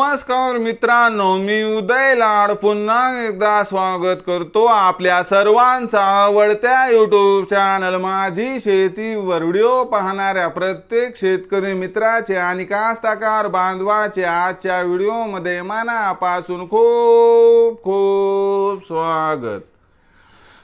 नमस्कार मित्रांनो मी उदय लाड. पुन्हा एकदा स्वागत करतो आपल्या सर्वांचा आवडत्या युट्यूब चॅनल माझी शेतीवर व्हिडिओ पाहणाऱ्या प्रत्येक शेतकरी मित्राचे आणि कास्ताकार बांधवाचे आजच्या व्हिडिओमध्ये मनापासून खूप खूप स्वागत.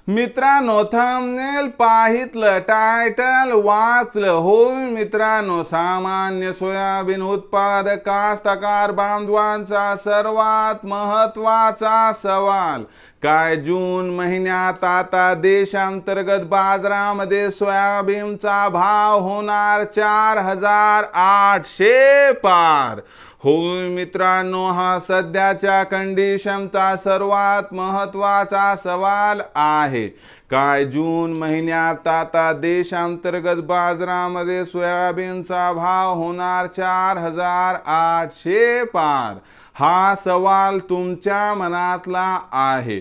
मित्रांनो थंबनेल पाहितलं टायटल वाचलं. होय मित्रांनो सामान्य सोयाबीन उत्पादक कास्तकार बांधवांचा सर्वात महत्त्वाचा सवाल. काय जून महिन्यात आता देशांतर्गत बाजारामध्ये सोयाबीनचा भाव होणार चार हजार आठशे पार? होय मित्रांनो हा सध्याच्या कंडिशनचा सर्वात महत्त्वाचा सवाल आहे. काय जून महिन्यात आता देशांतर्गत बाजारामध्ये सोयाबीनचा भाव होणार चार हजार आठशे पार? हा सवाल तुमच्या मनातला आहे.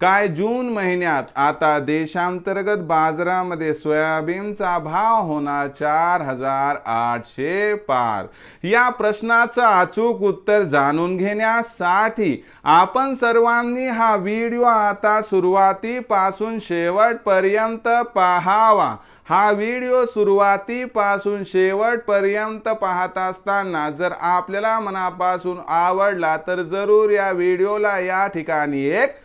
काय जून महिन्यात आता देशांतर्गत बाजारामध्ये सोयाबीनचा भाव होणार चार हजार आठशे पार. या प्रश्नाचं अचूक उत्तर जाणून घेण्यासाठी आपण सर्वांनी हा व्हिडिओ आता सुरुवातीपासून शेवटपर्यंत पाहावा. हा व्हिडिओ सुरुवातीपासून शेवटपर्यंत पाहत असताना जर आपल्याला मनापासून आवडला तर जरूर या व्हिडिओला या ठिकाणी एक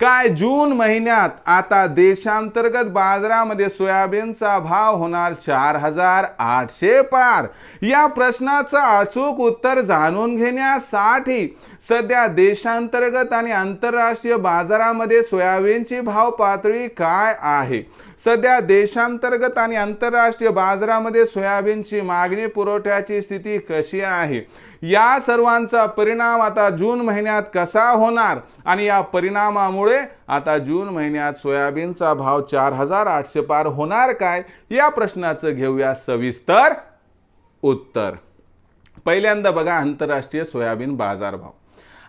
काय जून महिन्यात आता देशांतर्गत बाजारामध्ये सोयाबीनचा भाव होणार चार हजार आठशे पार. या प्रश्नाचं अचूक उत्तर जाणून घेण्यासाठी सध्या देशांतर्गत आणि आंतरराष्ट्रीय बाजारामध्ये सोयाबीनची भाव पातळी काय आहे? सध्या देशांतर्गत आणि आंतरराष्ट्रीय बाजारामध्ये सोयाबीनची मागणी पुरवठ्याची स्थिती कशी आहे? या सर्वांचा परिणाम आता जून महिन्यात कसा होणार? आणि या परिणामामुळे आता जून महिन्यात सोयाबीनचा भाव चार हजार आठशे पार होणार काय? या प्रश्नाचं घेऊया सविस्तर उत्तर. पहिल्यांदा बघा आंतरराष्ट्रीय सोयाबीन बाजारभाव.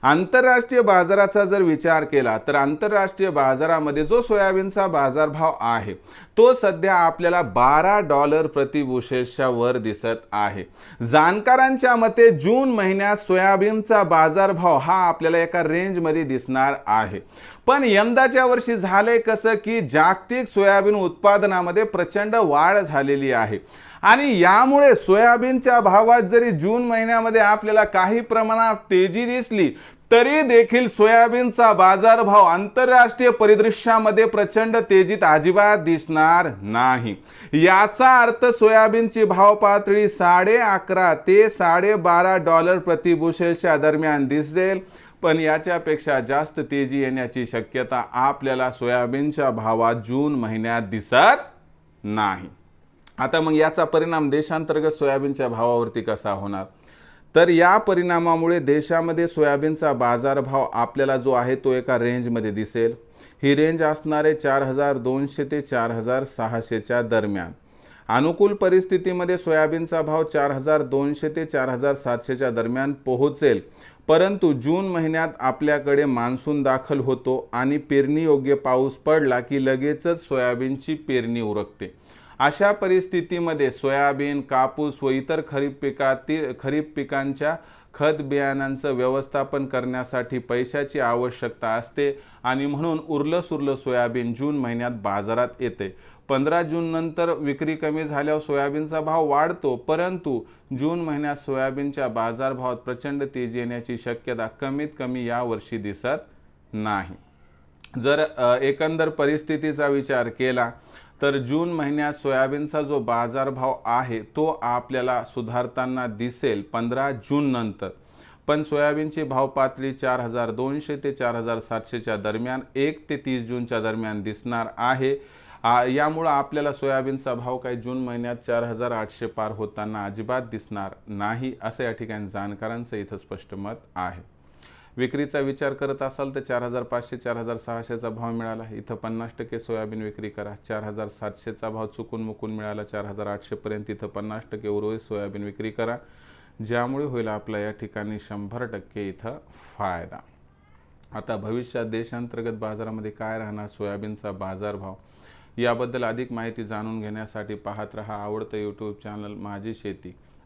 आंतरराष्ट्रीय बाजाराचा जर विचार केला तर आंतरराष्ट्रीय बाजारामध्ये जो सोयाबीनचा बाजारभाव आहे तो सध्या आपल्याला बारा डॉलर प्रतिबुशेसच्या वर दिसत आहे. जाणकारांच्या मते जून महिन्यात सोयाबीनचा बाजारभाव हा आपल्याला एका रेंजमध्ये दिसणार आहे. पण यंदाच्या वर्षी झालंय कसं की जागतिक सोयाबीन उत्पादनामध्ये प्रचंड वाढ झालेली आहे. आणि यामुळे सोयाबीनच्या भावात जरी जून महिन्यामध्ये आपल्याला काही प्रमाणात तेजी दिसली तरी देखील सोयाबीनचा बाजारभाव आंतरराष्ट्रीय परिदृश्यामध्ये प्रचंड तेजीत अजिबात दिसणार नाही. याचा अर्थ सोयाबीनची भाव पातळी साडे अकरा ते साडे बारा डॉलर प्रतिबुशेलच्या दरम्यान दिसेल. पण याच्यापेक्षा जास्त तेजी येण्याची शक्यता आपल्याला सोयाबीनच्या भावात जून महिन्यात दिसत नाही. आता मग याचा परिणाम देशांतर्गत सोयाबीनच्या भावावरती कसा होणार? तर या परिणामामुळे देशामध्ये सोयाबीनचा बाजारभाव आपल्याला जो आहे तो एका रेंजमध्ये दिसेल. ही रेंज असणारे चार हजार दोनशे ते चार हजार सहाशेच्या दरम्यान. अनुकूल परिस्थितीमध्ये सोयाबीनचा भाव चार हजार दोनशे ते चार हजार सातशेच्या दरम्यान पोहोचेल. परंतु जून महिन्यात आपल्याकडे मान्सून दाखल होतो आणि पेरणीयोग्य पाऊस पडला की लगेचच सोयाबीनची पेरणी उरकते. अशा परिस्थितीमध्ये सोयाबीन कापूस व इतर खरीप पिकातील खरीप पिकांच्या खत बियाणांचं व्यवस्थापन करण्यासाठी पैशाची आवश्यकता असते आणि म्हणून उरलं सुरलं सोयाबीन जून महिन्यात बाजारात येते. पंधरा जून नंतर विक्री कमी झाल्यावर सोयाबीनचा भाव वाढतो परंतु जून महिन्यात सोयाबीनच्या बाजारभावात प्रचंड तेजी येण्याची शक्यता कमीत कमी यावर्षी दिसत नाही. जर एकंदर परिस्थितीचा विचार केला तर जून महिन्यात सोयाबीनचा जो बाजारभाव आहे तो आपल्याला सुधारताना दिसेल पंधरा जून नंतर. पण सोयाबीनची भाव पातळी चार हजार दोनशे ते चार हजार सातशेच्या दरम्यान एक ते तीस जूनच्या दरम्यान दिसणार आहे. आ- यामुळं आपल्याला सोयाबीनचा भाव काही जून महिन्यात चार हजार आठशे पार होताना अजिबात दिसणार नाही असं या ठिकाणी जाणकारांचं इथं स्पष्ट मत आहे. विक्रीचा विचार करत असाल तर चार हजार पाचशे चार हजार सहाशेचा भाव मिळाला. इथं पन्नास टक्के सोयाबीन विक्री करा. चार हजार सातशेचा भाव चुकून मुकून मिळाला. चार हजार आठशेपर्यंत इथं पन्नास टक्के उर्वरित सोयाबीन विक्री करा. ज्यामुळे होईल आपला या ठिकाणी शंभर टक्के इथं फायदा. आता भविष्यात देशांतर्गत बाजारामध्ये काय राहणार? सोयाबीनचा बाजारभाव? याबद्दल अधिक माहिती जाणून घेण्यासाठी पाहत रहा आवडतं यूट्यूब चॅनल माझी शेती.